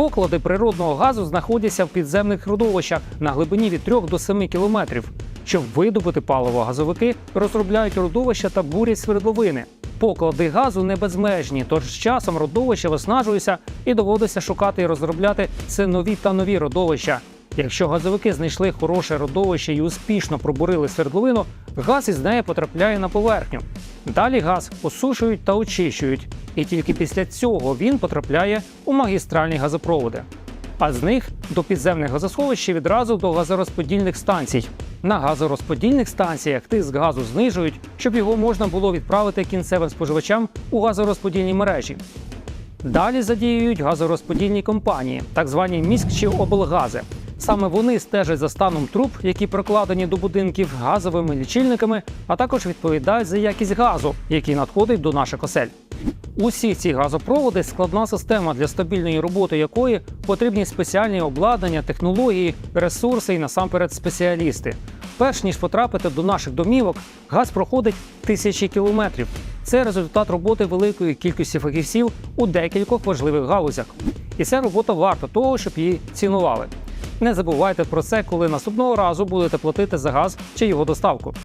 Поклади природного газу знаходяться в підземних родовищах на глибині від 3 до 7 кілометрів. Щоб видобути паливо, газовики розробляють родовища та бурять свердловини. Поклади газу не безмежні, тож з часом родовища виснажуються і доводиться шукати і розробляти все нові та нові родовища. Якщо газовики знайшли хороше родовище і успішно пробурили свердловину, газ із неї потрапляє на поверхню. Далі газ осушують та очищують, і тільки після цього він потрапляє у магістральні газопроводи. А з них до підземних газосховищ і відразу до газорозподільних станцій. На газорозподільних станціях тиск газу знижують, щоб його можна було відправити кінцевим споживачам у газорозподільні мережі. Далі задіюють газорозподільні компанії, так звані міськ чи облгази. Саме вони стежать за станом труб, які прокладені до будинків газовими лічильниками, а також відповідають за якість газу, який надходить до наших осель. Усі ці газопроводи складна система, для стабільної роботи якої потрібні спеціальні обладнання, технології, ресурси і насамперед спеціалісти. Перш ніж потрапити до наших домівок, газ проходить тисячі кілометрів. Це результат роботи великої кількості фахівців у декількох важливих галузях. І ця робота варта того, щоб її цінували. Не забувайте про це, коли наступного разу будете платити за газ чи його доставку.